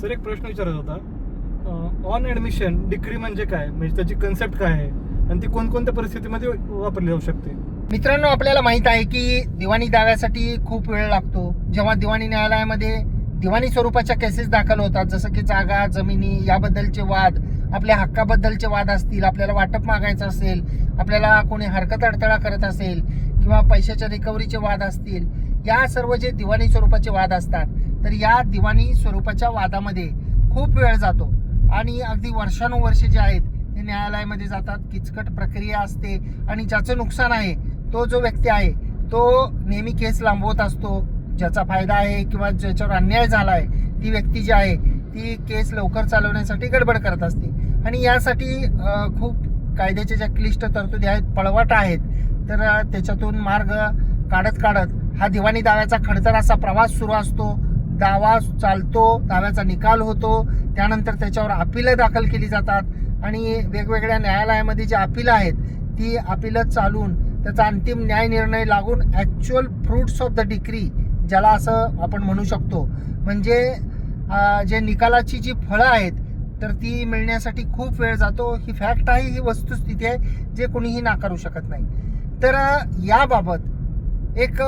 Sir एक प्रश्न विचारत होता. ऑन ॲडमिशन डिग्री म्हणजे काय? म्हणजे त्याची कन्सेप्ट काय आहे? आणि ती कोणकोणत्या परिस्थितीमध्ये वापरली जाऊ शकते? मित्रांनो आपल्याला माहीत आहे की दिवाणी दाव्यासाठी खूप वेळ लागतो. जेव्हा दिवाणी न्यायालयामध्ये दिवाणी स्वरूपाच्या केसेस दाखल होतात जसं की जागा जमिनी याबद्दलचे वाद आपल्या हक्काबद्दलचे वाद असतील आपल्याला वाटप मागायचं असेल आपल्याला कोणी हरकत अडथळा करत असेल किंवा पैशाच्या रिकव्हरीचे वाद असतील या सर्व जे दिवाणी स्वरूपाचे वाद असतात तर या दिवाणी स्वरूपाच्या वादामध्ये खूप वेळ जातो. आणि अगदी वर्षानुवर्षे जे आहेत ते न्यायालयामध्ये जातात किचकट प्रक्रिया असते आणि ज्याचं नुकसान आहे तो जो व्यक्ती आहे तो नेहमी केस लांबवत असतो. ज्याचा फायदा आहे किंवा ज्याच्यावर अन्याय झाला आहे ती व्यक्ती जी आहे ती केस लवकर चालवण्यासाठी गडबड करत असते. आणि यासाठी खूप कायद्याच्या ज्या क्लिष्ट तरतुदी आहेत पळवाट आहेत तर त्याच्यातून मार्ग काढत काढत हा दिवाणी दाव्याचा खडतर असा प्रवास सुरू असतो. दावा चालतो दाव्याचा निकाल होतो त्यानंतर त्याच्यावर अपिलं दाखल केली जातात आणि वेगवेगळ्या न्यायालयामध्ये जी अपिलं आहेत ती अपिलं चालून त्याचा अंतिम न्याय निर्णय लागून actual fruits of the decree ज्याला असं आपण म्हणू शकतो. म्हणजे जे निकालाची जी फळं आहेत तर ती मिळण्यासाठी खूप वेळ जातो. ही फॅक्ट आहे ही वस्तुस्थिती आहे जे कोणीही नाकारू शकत नाही. तर याबाबत एक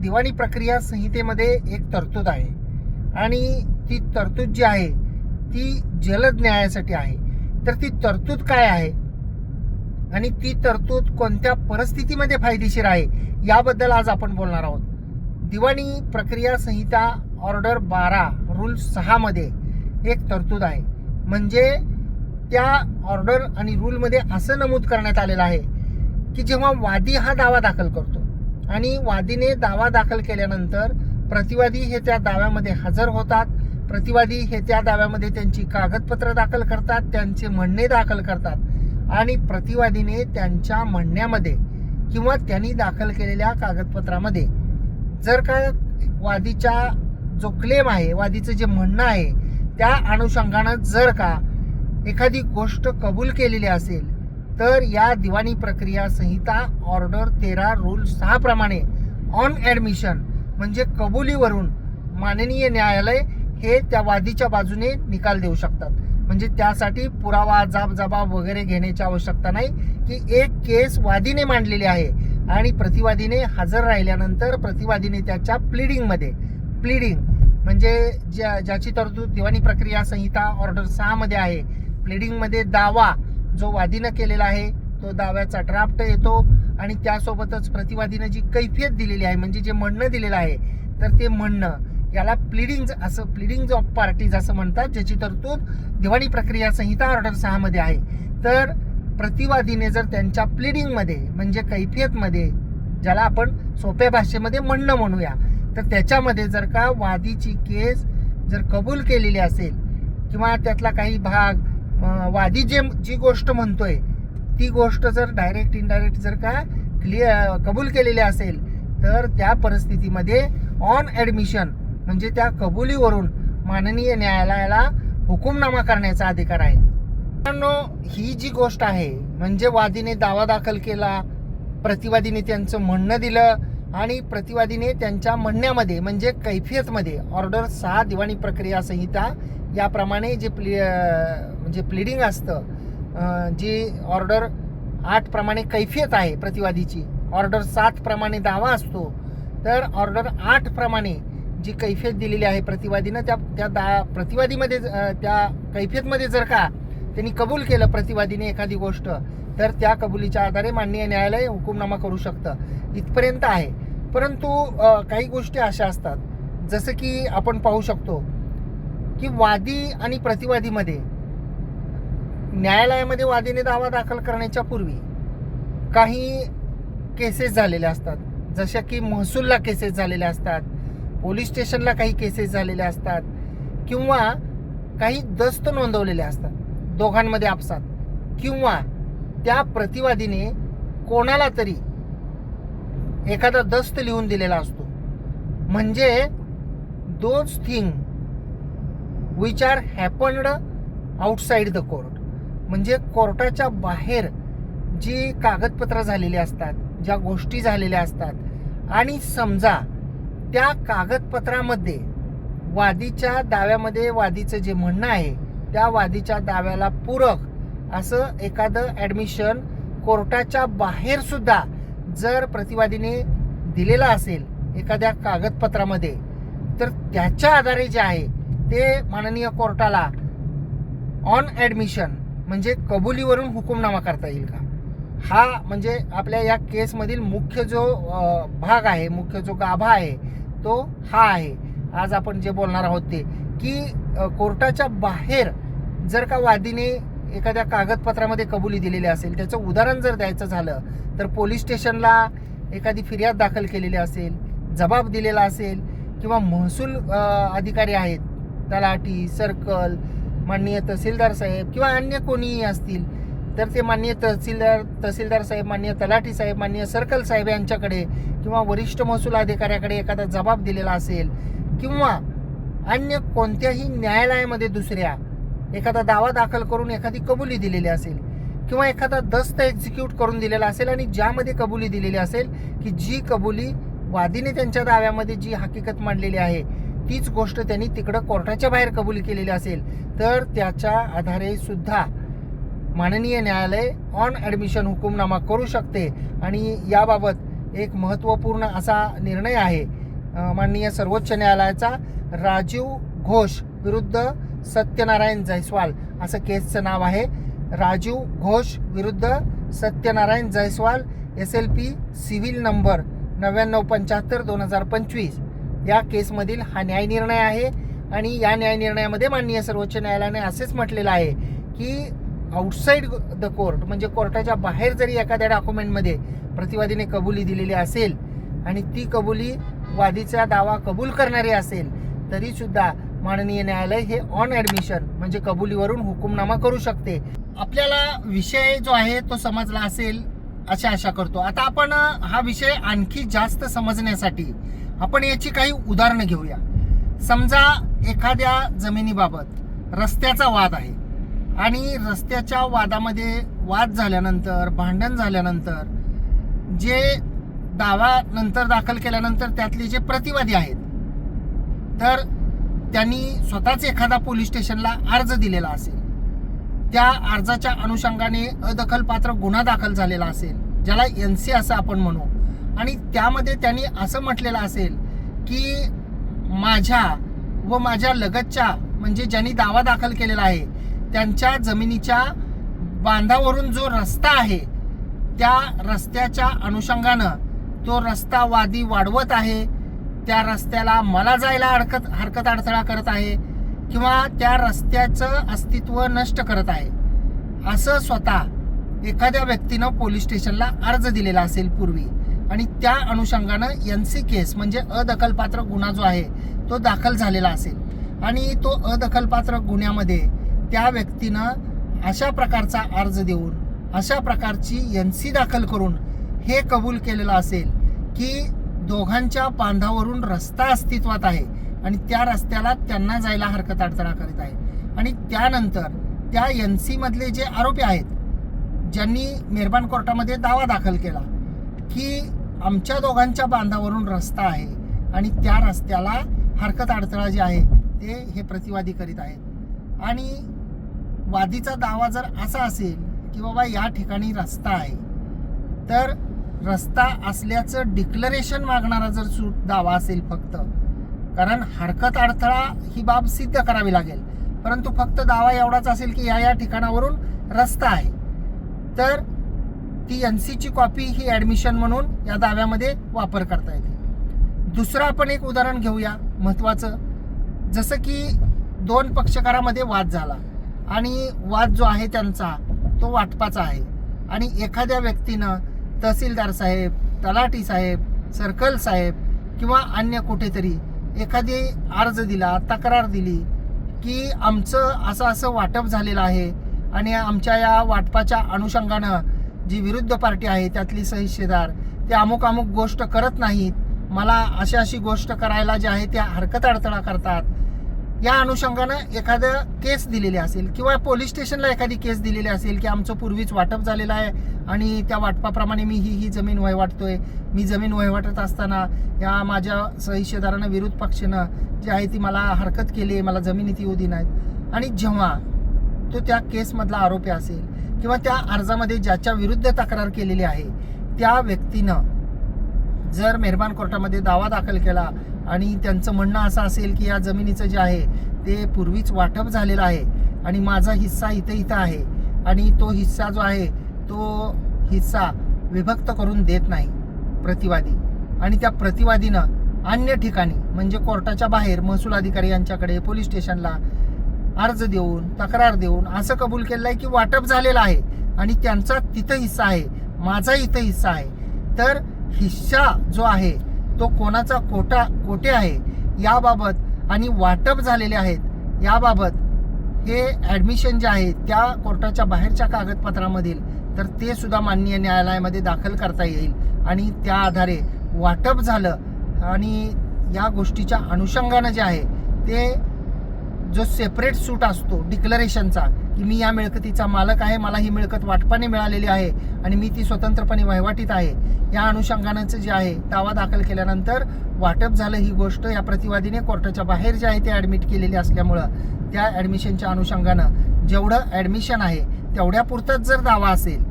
दिवाणी प्रक्रिया संहितेमध्ये एक तरतूद आहे. आणि ती तरतूद जी आहे ती जलद न्यायासाठी आहे. तर ती तरतूद काय आहे? आणि ती तरतूद कोणत्या परिस्थितीमध्ये फायदेशीर आहे? याबद्दल आज आपण बोलणार आहोत. दिवाणी प्रक्रिया संहिता ऑर्डर बारा रूल सहामध्ये एक तरतूद आहे. म्हणजे त्या ऑर्डर आणि रूलमध्ये असं नमूद करण्यात आलेलं आहे की जेव्हा वादी हा दावा दाखल करतो आणि वादीने दावा दाखल केल्यानंतर प्रतिवादी हे त्या दाव्यामध्ये हजर होतात. प्रतिवादी हे त्या दाव्यामध्ये त्यांची कागदपत्र दाखल करतात त्यांचे म्हणणे दाखल करतात आणि प्रतिवादीने त्यांच्या म्हणण्यामध्ये किंवा त्यांनी दाखल केलेल्या कागदपत्रामध्ये जर का वादीच्या जो क्लेम आहे वादीचं जे म्हणणं आहे त्या अनुषंगानं जर का एखादी गोष्ट कबूल केलेली असेल तर या दिवाणी प्रक्रिया संहिता ऑर्डर तेरा रूल सहाप्रमाणे ऑन ॲडमिशन म्हणजे कबुलीवरून माननीय न्यायालय हे त्या वादीच्या बाजूने निकाल देऊ शकतात. म्हणजे त्यासाठी पुरावा जाब जबाब वगैरे घेण्याची आवश्यकता नाही की एक केस वादीने मांडलेली आहे आणि प्रतिवादीने हजर राहिल्यानंतर प्रतिवादीने त्याच्या प्लिडिंगमध्ये प्लिडिंग म्हणजे ज्या ज्याची तरतूद दिवाणी प्रक्रिया संहिता ऑर्डर सहामध्ये आहे. प्लिडिंगमध्ये दावा जो वादीनं केलेला आहे तो दाव्याचा ड्राफ्ट येतो. आणि त्यासोबतच प्रतिवादीनं जी कैफियत दिलेली आहे म्हणजे जे म्हणणं दिलेलं आहे तर ते म्हणणं याला प्लिडिंग असं प्लिडिंग ऑफ पार्टीज असं म्हणतात ज्याची तरतूद दिवाणी प्रक्रिया संहिता ऑर्डर सहामध्ये आहे. तर प्रतिवादीने जर त्यांच्या प्लिडिंगमध्ये म्हणजे कैफियतमध्ये ज्याला आपण सोप्या भाषेमध्ये म्हणणं म्हणूया तर त्याच्यामध्ये जर का वादीची केस जर कबूल केलेली असेल किंवा त्यातला काही भाग वादी जे जी गोष्ट म्हणतोय ती गोष्ट जर डायरेक्ट इनडायरेक्ट जर का क्लिअर कबूल केलेली असेल तर त्या परिस्थितीमध्ये ऑन ॲडमिशन म्हणजे त्या कबुलीवरून माननीय न्यायालयाला हुकुमनामा करण्याचा अधिकार आहे. मित्रांनो ही जी गोष्ट आहे म्हणजे वादीने दावा दाखल केला प्रतिवादीने त्यांचं म्हणणं दिलं आणि प्रतिवादीने त्यांच्या म्हणण्यामध्ये म्हणजे कैफियतमध्ये ऑर्डर सहा दिवाणी प्रक्रिया संहिता याप्रमाणे जे प्लि म्हणजे प्लिडिंग असतं जी ऑर्डर आठ प्रमाणे कैफियत आहे प्रतिवादीची ऑर्डर सातप्रमाणे दावा असतो तर ऑर्डर आठ प्रमाणे जी कैफियत दिलेली आहे प्रतिवादीनं त्या त्या दा प्रतिवादीमध्ये त्या कैफियतमध्ये जर का त्यांनी कबूल केलं प्रतिवादीने एखादी गोष्ट तर त्या कबुलीच्या आधारे माननीय न्यायालय हुकुमनामा करू शकतं. इथपर्यंत आहे. परंतु काही गोष्टी अशा असतात. जसं की आपण पाहू शकतो की वादी आणि प्रतिवादीमध्ये न्यायालयामध्ये वादीने दावा दाखल करण्याच्या पूर्वी काही केसेस झालेल्या असतात. जशा की महसूलला केसेस झालेल्या असतात पोलीस स्टेशनला काही केसेस झालेल्या असतात किंवा काही दस्त नोंदवलेले असतात दोघांमध्ये आपसात. किंवा त्या प्रतिवादीने कोणाला तरी एखादा दस्त लिहून दिलेला असतो. म्हणजे those thing which are happened outside the court म्हणजे कोर्टाच्या बाहेर जी कागदपत्र झालेली असतात ज्या गोष्टी झालेल्या असतात आणि समजा त्या कागदपत्रामध्ये वादीच्या दाव्यामध्ये वादीचं जे म्हणणं आहे त्या वादीच्या दाव्याला पूरक असं एखादं ॲडमिशन कोर्टाच्या बाहेरसुद्धा जर प्रतिवादीने दिलेलं असेल एखाद्या कागदपत्रामध्ये तर त्याच्या आधारे जे आहे ते माननीय कोर्टाला ऑन ॲडमिशन म्हणजे कबुलीवरून हुकुमनामा करता येईल का? हा म्हणजे आपल्या या केसमधील मुख्य जो भाग आहे मुख्य जो गाभा आहे तो हा आहे. आज आपण जे बोलणार आहोत ते की कोर्टाच्या बाहेर जर का वादीने एखाद्या कागदपत्रामध्ये कबुली दिलेली असेल त्याचं उदाहरण जर द्यायचं झालं तर पोलीस स्टेशनला एखादी फिर्याद दाखल केलेली असेल जबाब दिलेला असेल किंवा महसूल अधिकारी आहेत तलाठी सर्कल माननीय तहसीलदार साहेब किंवा अन्य कोणीही असतील तर ते माननीय तहसीलदार तहसीलदार साहेब माननीय तलाठी साहेब माननीय सर्कल साहेब यांच्याकडे किंवा वरिष्ठ महसूल अधिकाऱ्याकडे एखादा जबाब दिलेला असेल किंवा अन्य कोणत्याही न्यायालयामध्ये दुसऱ्या एखादा दावा दाखल करून एखादी कबुली दिलेली असेल किंवा एखादा दस्त एक्झिक्यूट करून दिलेला असेल आणि ज्यामध्ये कबुली दिलेली असेल की जी कबुली वादीने त्यांच्या दाव्यामध्ये जी हकीकत मांडलेली आहे तीच गोष्ट त्यांनी तिकडं कोर्टाच्या बाहेर कबूल केलेली असेल तर त्याच्या आधारे सुद्धा माननीय न्यायालय ऑन ॲडमिशन हुकुमनामा करू शकते. आणि याबाबत एक महत्त्वपूर्ण असा निर्णय आहे माननीय सर्वोच्च न्यायालयाचा राजीव घोष विरुद्ध सत्यनारायण जयस्वाल असं केसचं नाव आहे. राजीव घोष विरुद्ध Satyanarayan Jaiswal S L P civil number नव्याण्णव पंच्याहत्तर दोन हजार पंचवीस. या केसमधील हा न्यायनिर्णय आहे आणि या न्यायनिर्णयामध्ये माननीय सर्वोच्च न्यायालयाने असेच म्हटलेलं आहे की आउटसाईड द कोर्ट म्हणजे कोर्टाच्या बाहेर जरी एखाद्या डॉक्युमेंटमध्ये प्रतिवादीने कबुली दिलेली असेल आणि ती कबुली वादीचा दावा कबूल करणारी असेल तरीसुद्धा माननीय न्यायालय हे ऑन ॲडमिशन म्हणजे कबुलीवरून हुकुमनामा करू शकते. आपल्याला विषय जो आहे तो समजला असेल अशी आशा करतो. आता आपण हा विषय आणखी जास्त समजण्यासाठी आपण याची काही उदाहरणं घेऊया. समजा एखाद्या जमिनीबाबत रस्त्याचा वाद आहे आणि रस्त्याच्या वादामध्ये वाद झाल्यानंतर भांडण झाल्यानंतर जे दावा नंतर दाखल केल्यानंतर त्यातले जे प्रतिवादी आहेत तर त्यांनी स्वतःच एखादा पोलीस स्टेशनला अर्ज दिलेला असेल. त्या अर्जाच्या अनुषंगाने अदखलपात्र गुन्हा दाखल झालेला असेल ज्याला एन सी असं आपण म्हणू. आणि त्यामध्ये त्यांनी असं म्हटलेलं असेल की माझ्या व माझ्या लगतच्या म्हणजे ज्यांनी दावा दाखल केलेला आहे त्यांच्या जमिनीच्या बांधावरून जो रस्ता आहे त्या रस्त्याच्या अनुषंगानं तो रस्ता वादी वाढवत आहे त्या रस्त्याला मला जायला हरकत हरकत अडथळा करत आहे किंवा त्या रस्त्याचं अस्तित्व नष्ट करत आहे असं स्वतः एखाद्या व्यक्तीनं पोलीस स्टेशनला अर्ज दिलेला असेल पूर्वी. आणि त्या अनुषंगानं एन सी केस म्हणजे अदखलपात्र गुन्हा जो आहे तो दाखल झालेला असेल. आणि तो अदखलपात्र गुन्ह्यामध्ये त्या व्यक्तीनं अशा प्रकारचा अर्ज देऊन अशा प्रकारची एन सी दाखल करून हे कबूल केलेलं असेल की दोघांच्या बांधावरून रस्ता अस्तित्वात आहे आणि त्या रस्त्याला त्यांना जायला हरकत अडचणा करीत आहे. आणि त्यानंतर त्या एन सीमधले जे आरोपी आहेत ज्यांनी मेहरबान कोर्टामध्ये दावा दाखल केला की आमच्या दोघांच्या बांधावरून रस्ता आहे आणि त्या रस्त्याला हरकत अडथळा जे आहे ते हे प्रतिवादी करीत आहेत. आणि वादीचा दावा जर असा असेल की बाबा या ठिकाणी रस्ता आहे तर रस्ता असल्याचं डिक्लरेशन मागणारा जर सूट दावा असेल फक्त कारण हरकत अडथळा ही बाब सिद्ध करावी लागेल. परंतु फक्त दावा एवढाच असेल की या या ठिकाणावरून रस्ता आहे. तर ती एन सीची कॉपी ही ॲडमिशन म्हणून या दाव्यामध्ये वापर करता येते. दुसरं आपण एक उदाहरण घेऊया महत्त्वाचं जसं की दोन पक्षकारामध्ये वाद झाला आणि वाद जो आहे त्यांचा तो वाटपाचा आहे. आणि एखाद्या व्यक्तीनं तहसीलदार साहेब तलाठी साहेब सर्कल साहेब किंवा अन्य कुठेतरी एखादी अर्ज दिला तक्रार दिली की आमचं असं असं वाटप झालेलं आहे आणि आमच्या या वाटपाच्या अनुषंगानं जी विरुद्ध पार्टी आहे त्यातली सहिष्येदार ते अमुक अमुक गोष्ट करत नाहीत. मला अशी अशी गोष्ट करायला जे आहे त्या हरकत अडथळा करतात. या अनुषंगानं एखादं केस दिलेली असेल किंवा पोलीस स्टेशनला एखादी केस दिलेली असेल की आमचं पूर्वीच वाटप झालेलं आहे आणि त्या वाटपाप्रमाणे मी ही ही जमीन वहिवाटतोय मी जमीन वहिवाटत असताना या माझ्या सहिष्येदारानं विरोध पक्षानं जी आहे ती मला हरकत केली आहे मला इथे येऊ दे नाहीत आणि जेव्हा तो त्या केसमधला आरोपी असेल किंवा त्या अर्जामध्ये ज्याच्या विरुद्ध तक्रार केलेली आहे त्या व्यक्तीनं जर मेहरबान कोर्टामध्ये दावा दाखल केला आणि त्यांचं म्हणणं असं असेल की या जमिनीचं जे आहे ते पूर्वीच वाटप झालेलं आहे आणि माझा हिस्सा इथं इथं आहे आणि तो हिस्सा जो आहे तो हिस्सा विभक्त करून देत नाही प्रतिवादी. आणि त्या प्रतिवादीनं अन्य ठिकाणी म्हणजे कोर्टाच्या बाहेर महसूल अधिकारी यांच्याकडे पोलीस स्टेशनला अर्ज देऊन तक्रार देऊन असं कबूल केलं आहे की वाटप झालेलं आहे आणि त्यांचा तिथं हिस्सा आहे माझा इथं हिस्सा आहे. तर हिस्सा जो आहे तो कोणाचा कोटा कोटे आहे याबाबत आणि वाटप झालेले आहेत याबाबत हे ॲडमिशन जे आहे त्या कोर्टाच्या बाहेरच्या कागदपत्रामधील तर ते सुद्धा माननीय न्यायालयामध्ये दाखल करता येईल. आणि त्या आधारे वाटप झालं. आणि या गोष्टीच्या अनुषंगानं जे आहे ते जो सेपरेट सूट असतो डिक्लरेशनचा की मी या मिळकतीचा मालक आहे मला ही मिळकत वाटपाने मिळालेली आहे आणि मी ती स्वतंत्रपणे वहिवाटीत आहे या अनुषंगानाचं जे आहे दावा दाखल केल्यानंतर वाटप झालं ही गोष्ट या प्रतिवादीने कोर्टाच्या बाहेर जे आहे ते ॲडमिट केलेली असल्यामुळं त्या ॲडमिशनच्या अनुषंगानं जेवढं ॲडमिशन आहे तेवढ्यापुरतंच जर दावा असेल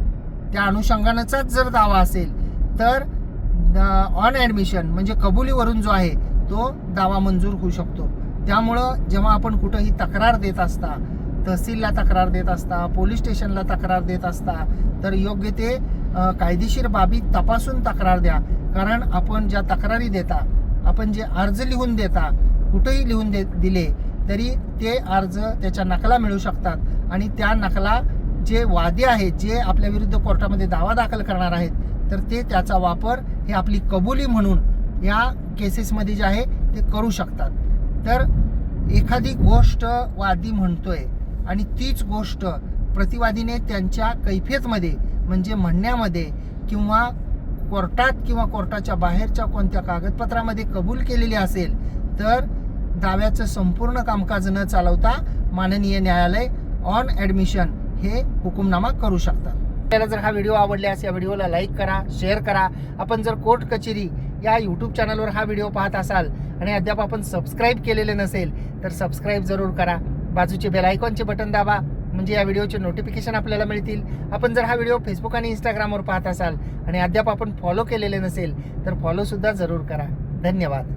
त्या अनुषंगानंचाच जर दावा असेल तर ऑन ॲडमिशन म्हणजे कबुलीवरून जो आहे तो दावा मंजूर होऊ शकतो. त्यामुळं जेव्हा आपण कुठंही तक्रार देत असता तहसीलला तक्रार देत असता पोलीस स्टेशनला तक्रार देत असता तर योग्य ते कायदेशीर बाबी तपासून तक्रार द्या. कारण आपण ज्या तक्रारी देता आपण जे अर्ज लिहून देता कुठेही लिहून दे दिले तरी ते अर्ज त्याच्या नकला मिळू शकतात. आणि त्या नकला जे वादे आहेत जे आपल्या विरुद्ध कोर्टामध्ये दावा दाखल करणार आहेत तर ते त्याचा वापर हे आपली कबुली म्हणून या केसेसमध्ये जे आहे ते करू शकतात. तर एखादी गोष्ट वादी म्हणतोय आणि तीच गोष्ट प्रतिवादीने त्यांच्या कैफेतमध्ये म्हणजे म्हणण्यामध्ये किंवा कोर्टात किंवा कोर्टाच्या बाहेरच्या कोणत्या कागदपत्रामध्ये कबूल केलेली असेल तर दाव्याचं संपूर्ण कामकाज न चालवता माननीय न्यायालय ऑन ॲडमिशन हे हुकुमनामा करू शकतात. आपल्याला जर हा व्हिडिओ आवडल्यास या व्हिडिओला लाईक करा शेअर करा. आपण जर कोर्ट कचेरी या यूट्यूब चॅनलवर हा व्हिडिओ पाहत असाल आणि अद्याप आपण सबस्क्राईब केलेले नसेल तर सबस्क्राईब जरूर करा. बाजूचे बेल आयकॉनचे बटन दाबा म्हणजे या व्हिडिओचे नोटिफिकेशन आपल्याला मिळतील. आपण जर हा व्हिडिओ फेसबुक आणि इंस्टाग्रामवर पाहत असाल आणि अद्याप आपण फॉलो केलेले नसेल तर फॉलोसुद्धा जरूर करा. धन्यवाद.